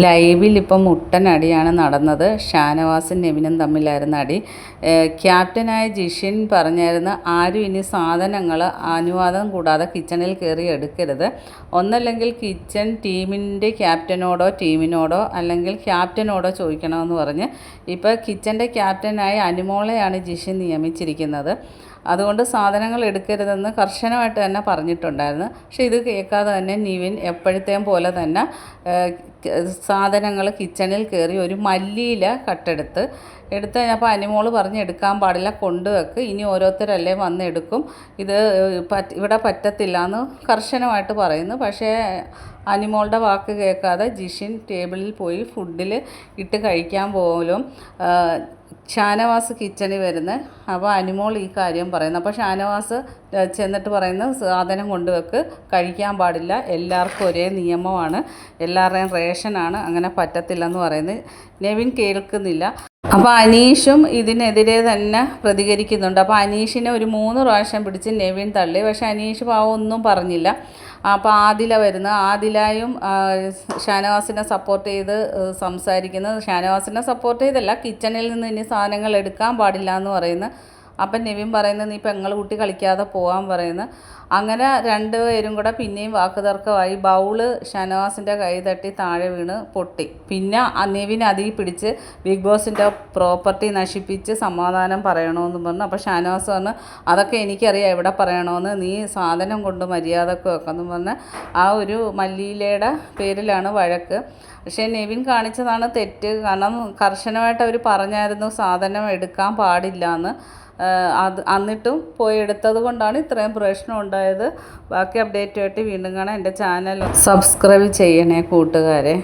ലൈവിൽ ഇപ്പം മുട്ടൻ അടിയാണ് നടന്നത്. ഷാനവാസും നെവിനും തമ്മിലായിരുന്ന അടി. ക്യാപ്റ്റനായ ജിഷിൻ പറഞ്ഞായിരുന്നു ആരും ഇനി സാധനങ്ങൾ അനുവാദം കൂടാതെ കിച്ചണിൽ കയറി എടുക്കരുത്. ഒന്നല്ലെങ്കിൽ കിച്ചൺ ടീമിന്റെ ക്യാപ്റ്റനോടോ ടീമിനോടോ അല്ലെങ്കിൽ ക്യാപ്റ്റനോടോ ചോദിക്കണമെന്ന് പറഞ്ഞ് ഇപ്പോൾ കിച്ചന്റെ ക്യാപ്റ്റനായ അനുമോളെയാണ് ജിഷിൻ നിയമിച്ചിരിക്കുന്നത്. അതുകൊണ്ട് സാധനങ്ങൾ എടുക്കരുതെന്ന് കർശനമായിട്ട് തന്നെ പറഞ്ഞിട്ടുണ്ടായിരുന്നു. പക്ഷേ ഇത് കേൾക്കാതെ തന്നെ നിവിൻ എപ്പോഴത്തെയും പോലെ തന്നെ സാധനങ്ങൾ കിച്ചണിൽ കയറി ഒരു മല്ലിയില കട്ടെടുത്ത് എടുത്ത് അപ്പോൾ അനിമോൾ പറഞ്ഞ് എടുക്കാൻ പാടില്ല കൊണ്ടുവെക്ക്. ഇനി ഓരോരുത്തരല്ലേ വന്ന് എടുക്കും. ഇത് ഇവിടെ പറ്റത്തില്ല എന്ന് കർശനമായിട്ട് പറയുന്നു. പക്ഷേ അനിമോളുടെ വാക്ക് കേൾക്കാതെ ജിഷിൻ ടേബിളിൽ പോയി ഫുഡിൽ ഇട്ട് കഴിക്കാൻ പോലും ഷാനവാസ് കിച്ചണിൽ വരുന്നത്. അപ്പോൾ അനുമോൾ ഈ കാര്യം പറയുന്നു. അപ്പോൾ ഷാനവാസ് ചെന്നിട്ട് പറയുന്നത് സാധനം കൊണ്ടുവെക്ക് കഴിക്കാൻ പാടില്ല. എല്ലാവർക്കും ഒരേ നിയമമാണ്. എല്ലാവരുടെയും റേഷനാണ്. അങ്ങനെ പറ്റത്തില്ലെന്ന് പറയുന്നത് നെവിൻ കേൾക്കുന്നില്ല. അപ്പോൾ അനീഷും ഇതിനെതിരെ തന്നെ പ്രതികരിക്കുന്നുണ്ട്. അപ്പോൾ അനീഷിനെ ഒരു മൂന്ന് പ്രാവശ്യം പിടിച്ച് നെവിൻ തള്ളി. പക്ഷേ അനീഷ് പാവം ഒന്നും പറഞ്ഞില്ല. അപ്പോൾ ആദില വരുന്ന ആദിലായും ഷാനവാസിനെ സപ്പോർട്ട് ചെയ്ത് സംസാരിക്കുന്നത്. ഷാനവാസിനെ സപ്പോർട്ട് ചെയ്തല്ല കിച്ചണിൽ നിന്ന് ഇനി സാധനങ്ങൾ എടുക്കാൻ പാടില്ല എന്ന് പറയുന്നു അപ്പം നെവിൻ പറയുന്നത് നീ പെങ്ങൾ കുട്ടി കളിക്കാതെ പോകാൻ പറയുന്നു. അങ്ങനെ രണ്ടുപേരും കൂടെ പിന്നെയും വാക്കുതർക്കമായി ബൗൾ ഷനവാസിന്റെ കൈ തട്ടി താഴെ വീണ് പൊട്ടി. പിന്നെ നിവിൻ അതിൽ പിടിച്ച് ബിഗ് ബോസിന്റെ പ്രോപ്പർട്ടി നശിപ്പിച്ച് സമാധാനം പറയണമെന്ന് പറഞ്ഞു. അപ്പോൾ ഷാനവാസ് പറഞ്ഞു അതൊക്കെ എനിക്കറിയാം എവിടെ പറയണമെന്ന് നീ സാധനം കൊണ്ട് മര്യാദയ്ക്ക് എന്ന് പറഞ്ഞ് ആ ഒരു മല്ലിയിലയുടെ പേരിലാണ് വഴക്ക്. പക്ഷേ നെവിൻ കാണിച്ചതാണ് തെറ്റ്. കാരണം കർശനമായിട്ട് അവർ പറഞ്ഞായിരുന്നു സാധനം എടുക്കാൻ പാടില്ല എന്ന് അത് എന്നിട്ടും പോയി എടുത്തത് കൊണ്ടാണ് ഇത്രയും പ്രശ്നം ഉണ്ടായത്. ബാക്കി അപ്ഡേറ്റുമായിട്ട് വീണ്ടും കാണാം. എന്റെ ചാനൽ സബ്സ്ക്രൈബ് ചെയ്യണേ കൂട്ടുകാരെ.